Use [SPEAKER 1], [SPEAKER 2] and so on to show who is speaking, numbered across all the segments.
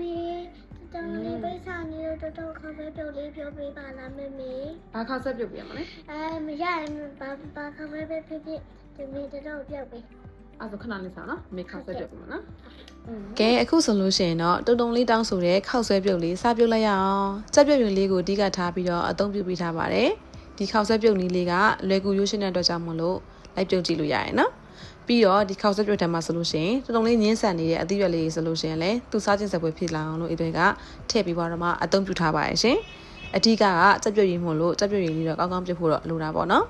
[SPEAKER 1] မေတောင်းလေးပိတ်စာနေတော့တော်တော်ခါပဲပြုတ်လေးပြောပေးပါလားမေမေ
[SPEAKER 2] ဘာခါဆက်ပြုတ်ပြရမလဲ
[SPEAKER 1] အဲမရရင်ဘာဘာခါပဲပဲဖြစ်ဖြစ်ဒီမေတော်တော်ပြုတ်ပေး
[SPEAKER 2] အဲ့ဒါခဏလေးစားနော်မေခါဆက်ပြုတ်ပြမနော်
[SPEAKER 3] ကဲအခုဆိုလို့ရှိရင်တော့တုံတုံလေးတောင်းဆိုတဲ့ခောက်ဆွဲပြုတ်လေးစပြုတ်လိုက်ရအောင်ကြက်ပြုတ်ပြုတ်လေးကိုအဓိကထားပြီးတော့အသုံးပြုပေးထားပါတယ်ဒီခောက်ဆွဲပြုတ်နည်းလေးကလွယ်ကူရိုးရှင်းတဲ့အတွက်ကြောင့်မလို့လိုက်ပြုတ်ကြည့်လို့ရရင်နော် ပြီးတော့ဒီခောက်ဆွဲပြုတ်ထဲမှာဆိုလို့ရှိရင်တုံတုံလေးညင်းဆန်နေတဲ့အသီးရွက်လေးဆိုလို့ရှိရင်လည်းသူစားခြင်းစပွဲဖြစ်လာအောင်လို့အတွေကထည့်ပြီးတော့မှအသုံးပြုထားပါရဲ့ရှင်အဓိကကကြက်ပြုတ်ရည်မို့လို့ကြက်ပြုတ်ရည်လေးတော့ကောင်းကောင်းပြုတ်ဖို့တော့လိုတာပေါ့နော်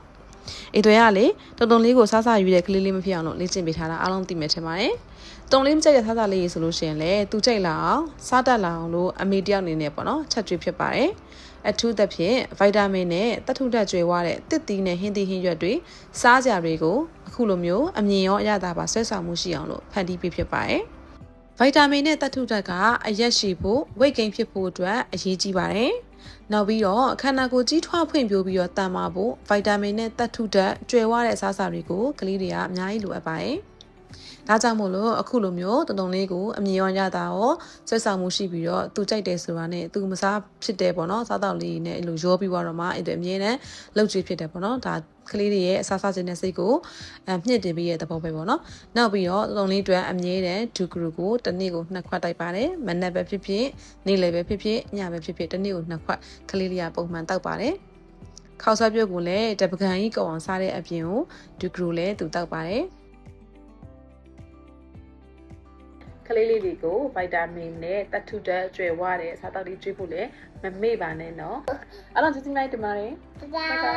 [SPEAKER 3] အေးတွေကလေတုံတုံလေးကိုစားစားယူတဲ့ကလေးလေးမဖြစ်အောင်လို့လေ့ကျင့်ပေးထားတာအားလုံးသိမယ်ထင်ပါတယ်။တုံလေးမကြိုက်တဲ့စားစားလေးရေဆိုလို့ရှိရင်လေသူကြိုက်လာအောင်စားတတ်လာအောင်လို့အမေတယောက်အနေနဲ့ပေါ့နော်ချက်ကျွေးဖြစ်ပါတယ်။အထူးသဖြင့်ဗိုက်တာမင်နဲ့တထုဓာတ်ကျွေးဝတဲ့တစ်သီးနဲ့ဟင်းသီးဟင်းရွက်တွေစားကြတွေကိုအခုလိုမျိုးအမြင်ရောအရသာပါဆွဲဆောင်မှုရှိအောင်လို့ဖန်တီးပေးဖြစ်ပါတယ်။ဗိုက်တာမင်နဲ့တထုဓာတ်ကအရက်ရှိဖို့ဝိတ်ကိန်းဖြစ်ဖို့အတွက်အရေးကြီးပါတယ်။ နောက်ပြီးတော့ခန္ဓာကိုယ်ကြီးထွားဖွံ့ဖြိုးပြီးတော့တန်မာဖို့ဗိုက်တာမင်နဲ့တထုဓာတ်ကျွဲဝတဲ့အစားအစာတွေကိုကလေးတွေကအများကြီးလိုအပ်ပါတယ်။ ဒါကြောင့်မို့လို့အခုလိုမျိုးတုံတုံလေးကိုအမြင်ရောရတာရောဆွဲဆောင်မှုရှိပြီးတော့သူကြိုက်တယ်ဆိုတာနဲ့သူမစားဖြစ်တယ်ပေါ့နော်စားတော့လေးနဲ့အဲ့လိုရောပြီးတော့မှအဲ့ဒါအမြင်နဲ့လှုပ်ကြည့်ဖြစ်တယ်ပေါ့နော်ဒါကလေးတွေရဲ့အစားစားခြင်းတဲ့စိတ်ကိုအမြင့်တင်ပြီးရဲ့သဘောပဲပေါ့နော်နောက်ပြီးတော့တုံတုံလေးအတွက်အမြဲတမ်းဒူဂရူကိုတစ်နေ့ကိုနှစ်ခွက်တိုက်ပါတယ်မနက်ပဲဖြစ်ဖြစ်နေ့လယ်ပဲဖြစ်ဖြစ်ညပဲဖြစ်ဖြစ်တစ်နေ့ကိုနှစ်ခွက်ကလေးလေးကပုံမှန်တောက်ပါတယ်ခေါက်ဆွဲပြုတ်ကိုလည်းတပကံကြီးကောအောင်စားတဲ့အပြင်ကိုဒူဂရူလည်းသူတောက်ပါတယ် လေးလေးတွေကိုဗိုက်တာမင်နဲ့တတ်ထုတက်ကျွယ်ဝတဲ့စားတောက်တွေကျွေးဖို့လည်းမမေ့ပါနဲ့နော်အဲ့တော့ကျေးဇူးလိုက်တင်ပါတယ်
[SPEAKER 1] တာတာ